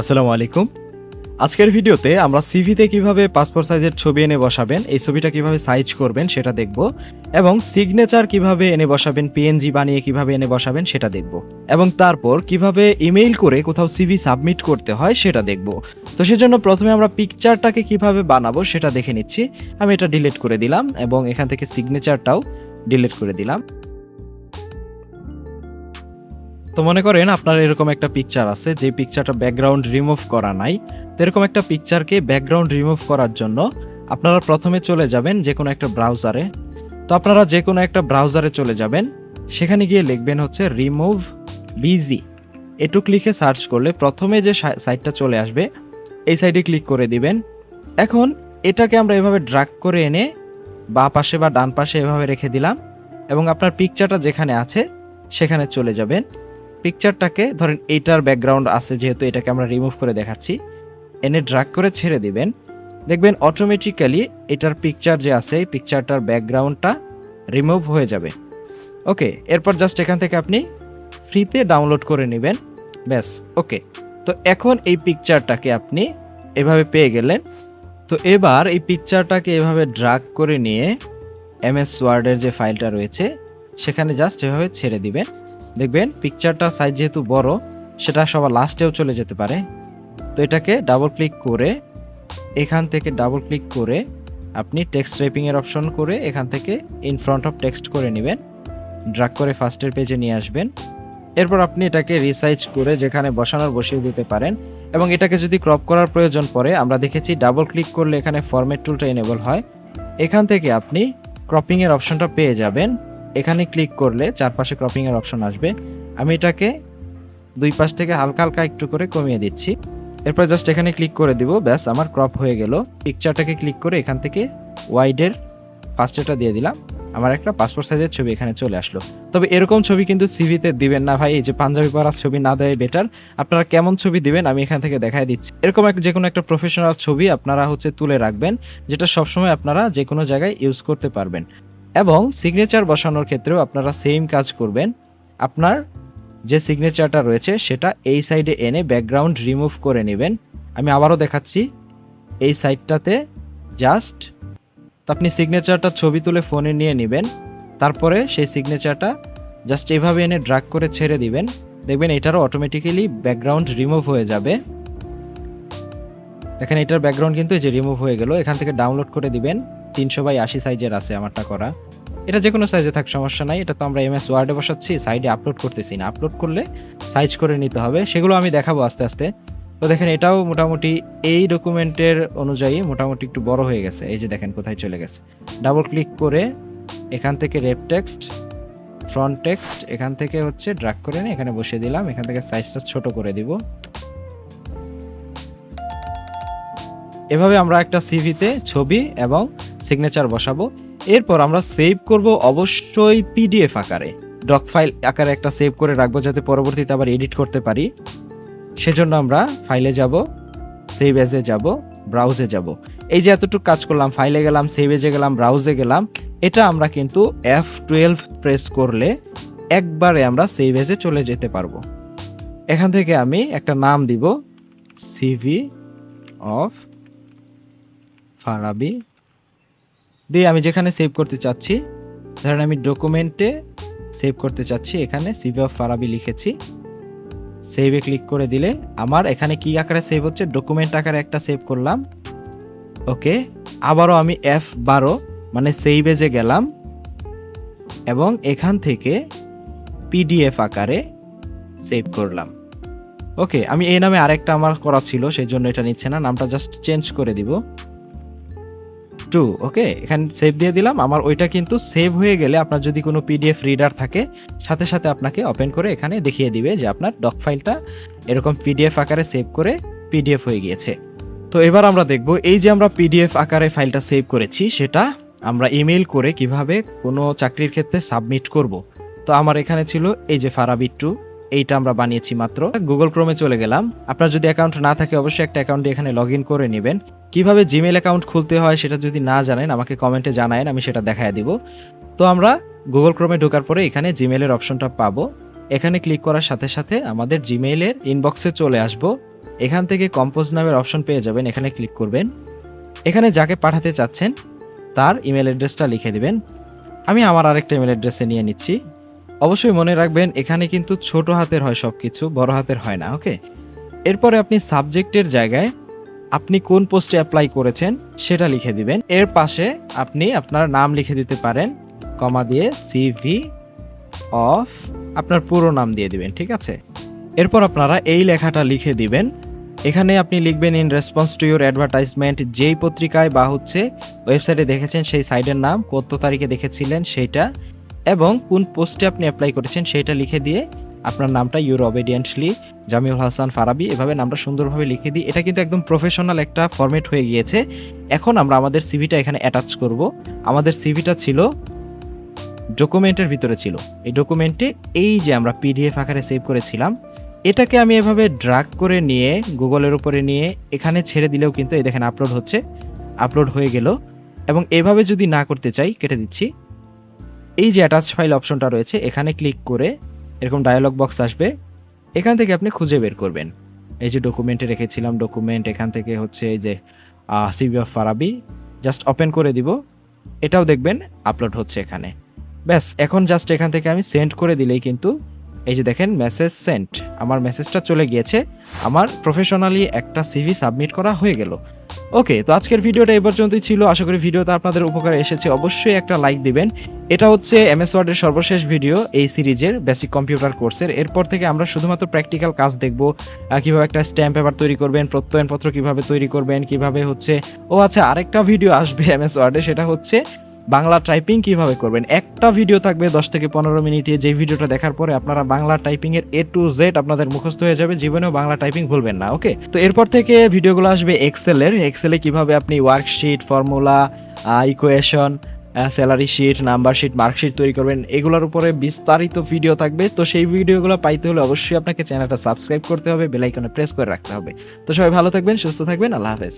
আসসালামু আলাইকুম। আজকের ভিডিওতে আমরা সিভিতে কীভাবে পাসপোর্ট সাইজের ছবি এনে বসাবেন, এই ছবিটা কীভাবে সাইজ করবেন সেটা দেখব এবং সিগনেচার কীভাবে এনে বসাবেন পিএনজি বানিয়ে কীভাবে এনে বসাবেন সেটা দেখব এবং তারপর কীভাবে ইমেইল করে কোথাও সিভি সাবমিট করতে হয় সেটা দেখব। তো সেজন্য প্রথমে আমরা পিকচারটাকে কীভাবে বানাবো সেটা দেখে নিচ্ছি। আমি এটা ডিলিট করে দিলাম এবং এখান থেকে সিগনেচারটাও ডিলিট করে দিলাম। তো মনে করেন আপনার এরকম একটা পিকচার আছে, যে পিকচারটা ব্যাকগ্রাউন্ড রিমুভ করা নাই, তো এরকম একটা পিকচারকে ব্যাকগ্রাউন্ড রিমুভ করার জন্য আপনারা প্রথমে চলে যাবেন যে কোনো একটা ব্রাউজারে তো আপনারা যে কোনো একটা ব্রাউজারে চলে যাবেন, সেখানে গিয়ে লিখবেন হচ্ছে রিমুভ বিজি এটুক লিখে সার্চ করলে প্রথমে যে সাইটটা চলে আসবে, এই সাইডে ক্লিক করে দিবেন। এখন এটাকে আমরা এভাবে ড্রাগ করে এনে বা পাশে বা ডান পাশে এভাবে রেখে দিলাম এবং আপনার পিকচারটা যেখানে আছে, সেখানে চলে যাবেন। পিকচারটাকে ধরেন এইটার ব্যাকগ্রাউন্ড আছে, যেহেতু এটাকে আমরা রিমুভ করে দেখাচ্ছি, এনে ড্রাগ করে ছেড়ে দিবেন। দেখবেন অটোমেটিক্যালি এটার পিকচার যে আছে, এই পিকচারটার ব্যাকগ্রাউন্ডটা রিমুভ হয়ে যাবে। ওকে এরপর জাস্ট এখান থেকে আপনি ফ্রিতে ডাউনলোড করে নেবেন। ব্যাস ওকে তো এখন এই পিকচারটাকে আপনি এভাবে পেয়ে গেলেন। তো এবার এই পিকচারটাকে এভাবে ড্রাগ করে নিয়ে এমএস ওয়ার্ডের যে ফাইলটা রয়েছে, সেখানে জাস্ট এভাবে ছেড়ে দিবেন। দেখবেন পিকচারটা সাইজ যেহেতু বড়, সেটা সবার লাস্টেও চলে যেতে পারে। তো এটাকে ডাবল ক্লিক করে, এখান থেকে ডাবল ক্লিক করে আপনি টেক্সট টাইপিং এর অপশন করে এখান থেকে ইন ফ্রন্ট অফ টেক্সট করে নেবেন। ড্রাগ করে ফার্স্টের পেজে নিয়ে আসবেন। এরপর আপনি এটাকে রিসাইজ করে যেখানে বসানোর বসিয়ে দিতে পারেন এবং এটাকে যদি ক্রপ করার প্রয়োজন পড়ে, আমরা দেখেছি ডাবল ক্লিক করলে এখানে ফরম্যাট টুলটা এনেবল হয়। এখান থেকে আপনি ক্রপিংয়ের অপশনটা পেয়ে যাবেন। এখানে ক্লিক করলে চারপাশে ক্রপিং এর অপশন আসবে। আমি এটাকে দুই পাশ থেকে হালকা হালকা একটু করে কমিয়ে দিচ্ছি। এরপর জাস্ট এখানে ক্লিক করে দিব, ব্যাস আমার ক্রপ হয়ে গেল। পিকচারটাকে ক্লিক করে এখান থেকে ওয়াইডের ফার্স্টেটা দিয়ে দিলাম। আমার একটা পাসপোর্ট সাইজের ছবি এখানে চলে আসলো। তবে এরকম ছবি কিন্তু সিভিতে দিবেন না ভাই, এই যে পাঞ্জাবি পরার ছবি না দেয় বেটার আপনারা কেমন ছবি দিবেন আমি এখান থেকে দেখাই দিচ্ছি। এরকম এক যে কোনো একটা প্রফেশনাল ছবি আপনারা হচ্ছে তুলে রাখবেন, যেটা সবসময় আপনারা যে কোনো জায়গায় ইউজ করতে পারবেন। এবং সিগনেচার বসানোর ক্ষেত্রেও আপনারা সেম কাজ করবেন। আপনার যে সিগনেচারটা রয়েছে, সেটা এই সাইডে এনে ব্যাকগ্রাউন্ড রিমুভ করে নেবেন। আমি আবারও দেখাচ্ছি, এই সাইডটাতে জাস্ট আপনি সিগনেচারটা ছবি তুলে ফোনে নিয়ে নেবেন। তারপরে সেই সিগনেচারটা জাস্ট এইভাবে এনে ড্রাগ করে ছেড়ে দিবেন। দেখবেন এটারও অটোমেটিক্যালি ব্যাকগ্রাউন্ড রিমুভ হয়ে যাবে। এখানে এটার ব্যাকগ্রাউন্ড কিন্তু যে রিমুভ হয়ে গেল, এখান থেকে ডাউনলোড করে দিবেন। তিনশো বাই আশি সাইজের আছে আমারটা করা। এটা যে কোনো সাইজে থাক, সমস্যা নাই। এটা তো আমরা এমএস ওয়ার্ডে বসাচ্ছি সাইডে আপলোড করতেছি না। আপলোড করলে সাইজ করে নিতে হবে। সেগুলো আমি দেখাবো আস্তে আস্তে। তো দেখেন, এটাও মোটামুটি এই ডকুমেন্টের অনুযায়ী মোটামুটি একটু বড় হয়ে গেছে। এই যে দেখেন, কোথায় চলে গেছে। ডাবল ক্লিক করে এখান থেকে রেপ টেক্সট ফ্রন্ট টেক্সট এখান থেকে হচ্ছে ড্রাগ করে নিয়ে এখানে বসিয়ে দিলাম। এখান থেকে সাইজটা ছোট করে দিব। এভাবে আমরা একটা সিভিতে ছবি এবং সিগনেচার বসাবো। এরপর আমরা সেভ করব অবশ্যই পিডিএফ আকারে। ডক ফাইল আকারে একটা সেভ করে রাখব যাতে পরবর্তীতে আবার এডিট করতে পারি। সেজন্য আমরা ফাইলে যাব সেভ এজে যাব ব্রাউজে যাব। এই যে এতটুকু কাজ করলাম ফাইলে গেলাম সেভ এজে গেলাম ব্রাউজে গেলাম, এটা আমরা কিন্তু এফ টুয়েলভ প্রেস করলে একবারে আমরা সেভ এজে চলে যেতে পারব। এখান থেকে আমি একটা নাম দিব সিভি অফ ফারাবি দিয়ে আমি যেখানে সেভ করতে চাচ্ছি, ধরেন আমি ডকুমেন্টে সেভ করতে চাচ্ছি, এখানে সিভি অফ ফারাবি লিখেছি। সেভে ক্লিক করে দিলে আমার এখানে কি আকারে সেভ হচ্ছে? ডকুমেন্ট আকারে একটা সেভ করলাম। ওকে, আবারও আমি এফ বারো মানে সেভে গেলাম, এবং এখান থেকে পিডিএফ আকারে সেভ করলাম। ওকে, আমি এই নামে আরেকটা আমার করা ছিল, সেই জন্য এটা নিচ্ছে না, নামটা জাস্ট চেঞ্জ করে দিব। টু ওকে এখানে সেভ দিয়ে দিলাম। আমার ওইটা কিন্তু সেভ হয়ে গেলে আপনার যদি কোনো পিডিএফ রিডার থাকে, সাথে সাথে আপনাকে ওপেন করে এখানে দেখিয়ে দিবে যে আপনার ডক ফাইলটা এরকম পিডিএফ আকারে সেভ করে পিডিএফ হয়ে গিয়েছে। তো এবার আমরা দেখব, এই যে আমরা পিডিএফ আকারে ফাইলটা সেভ করেছি, সেটা আমরা ইমেল করে কীভাবে কোনো চাকরির ক্ষেত্রে সাবমিট করব। তো আমার এখানে ছিল, এই যে ফারাবিট টু এইটা আমরা বানিয়েছি মাত্র। গুগল ক্রোমে চলে গেলাম। আপনার যদি অ্যাকাউন্ট না থাকে, অবশ্যই একটা অ্যাকাউন্ট দিয়ে এখানে লগ করে নেবেন। কীভাবে জিমেল অ্যাকাউন্ট খুলতে হয় সেটা যদি না জানেন, আমাকে কমেন্টে জানায়েন, আমি সেটা দেখায় দিব। তো আমরা গুগল ক্রোমে ঢোকার পরে এখানে জিমেলের অপশনটা পাবো। এখানে ক্লিক করার সাথে সাথে আমাদের জিমেইলের ইনবক্সে চলে আসব। এখান থেকে কম্পোজ নামের অপশন পেয়ে যাবেন, এখানে ক্লিক করবেন। এখানে যাকে পাঠাতে চাচ্ছেন, তার ইমেল অ্যাড্রেসটা লিখে দিবেন। আমি আমার আরেকটা ইমেল অ্যাড্রেসে নিয়ে নিচ্ছি। অবশ্যই মনে রাখবেন, এখানে কিন্তু ছোট হাতের হয় সব কিছু বড় হাতের হয় না, ওকে? এরপরে আপনি সাবজেক্টের জায়গায় আপনি কোন পোস্টে অ্যাপ্লাই করেছেন সেটা লিখে দিবেন। এর পাশে আপনি আপনার নাম লিখে দিতে পারেন, কমা দিয়ে সিভি অফ আপনার পুরো নাম দিয়ে দিবেন, ঠিক আছে? এরপর আপনারা এই লেখাটা লিখে দিবেন। এখানে আপনি লিখবেন in response to your advertisement যেই পত্রিকায় বা হচ্ছে ওয়েবসাইটে দেখেছেন সেই সাইটের নাম, কত তারিখে দেখেছিলেন সেইটা এবং কোন পোস্টে আপনি অ্যাপ্লাই করেছেন সেইটা লিখে দিয়ে আপনার নামটা ইউর অবেডিয়েন্টলি জামিউল হাসান ফারাবি, এভাবে নামটা সুন্দরভাবে লিখে দিই এটা কিন্তু একদম প্রফেশনাল একটা ফরম্যাট হয়ে গিয়েছে। এখন আমরা আমাদের সিভিটা এখানে অ্যাটাচ করব। আমাদের সিভিটা ছিল ডকুমেন্টের ভিতরে ছিল। এই ডকুমেন্টে এই যে আমরা পিডিএফ আকারে সেভ করেছিলাম, এটাকে আমি এভাবে ড্রাগ করে নিয়ে গুগলের উপরে নিয়ে, এখানে ছেড়ে দিলেও কিন্তু এই দেখেন আপলোড হচ্ছে আপলোড হয়ে গেল। এবং এভাবে যদি না করতে চাই, কেটে দিচ্ছি। এই যে অ্যাটাচ ফাইল অপশনটা রয়েছে, এখানে ক্লিক করে এরকম ডায়ালগ বক্স আসবে। এখান থেকে আপনি খুঁজে বের করবেন। এই যে ডকুমেন্টে রেখেছিলাম ডকুমেন্ট এখান থেকে হচ্ছে এই যে CV of Farabi just open করে দিব। এটাও দেখবেন আপলোড হচ্ছে এখানে। ব্যাস, এখন জাস্ট এখান থেকে আমি সেন্ড করে দিলেই কিন্তু এই যে দেখেন মেসেজ সেন্ট আমার মেসেজটা চলে গিয়েছে। আমার প্রফেশনালি একটা সিভি সাবমিট করা হয়ে গেল। ওকে তো আজকের ভিডিওটা এই পর্যন্তই ছিল। আশা করি ভিডিওটা আপনাদের উপকারে এসেছে। অবশ্যই একটা লাইক দিবেন। এটা হচ্ছে এমএস ওয়ার্ডের সর্বশেষ ভিডিও এই সিরিজের বেসিক কম্পিউটার কোর্সের এরপর থেকে আমরা শুধুমাত্র প্র্যাকটিক্যাল কাজ দেখব কীভাবে একটা স্ট্যাম্প পেপার তৈরি করবেন, প্রত্যয়নপত্র কীভাবে তৈরি করবেন, কীভাবে হচ্ছে, ও আচ্ছা আরেকটা ভিডিও আসবে এমএস ওয়ার্ডে সেটা হচ্ছে বাংলা টাইপিং কীভাবে করবেন। একটা ভিডিও থাকবে দশ থেকে পনেরো মিনিটে যে ভিডিওটা দেখার পরে আপনারা বাংলা টাইপিং এর এ টু জেড আপনাদের মুখস্থ হয়ে যাবে, জীবনেও বাংলা টাইপিং ভুলবেন না ওকে তো এরপর থেকে ভিডিওগুলো আসবে এক্সেলের এক্সেলে কীভাবে আপনি worksheet formula equation salary sheet number sheet marksheet তৈরি করবেন। এগুলোর উপরে বিস্তারিত ভিডিও থাকবে। তো সেই ভিডিওগুলো পাইতে হলে অবশ্যই আপনাকে চ্যানেলটা সাবস্ক্রাইব করতে হবে বেলাইকনে প্রেস করে রাখতে হবে। তো সবাই ভালো থাকবেন, সুস্থ থাকবেন, আল্লাহ হাফেজ।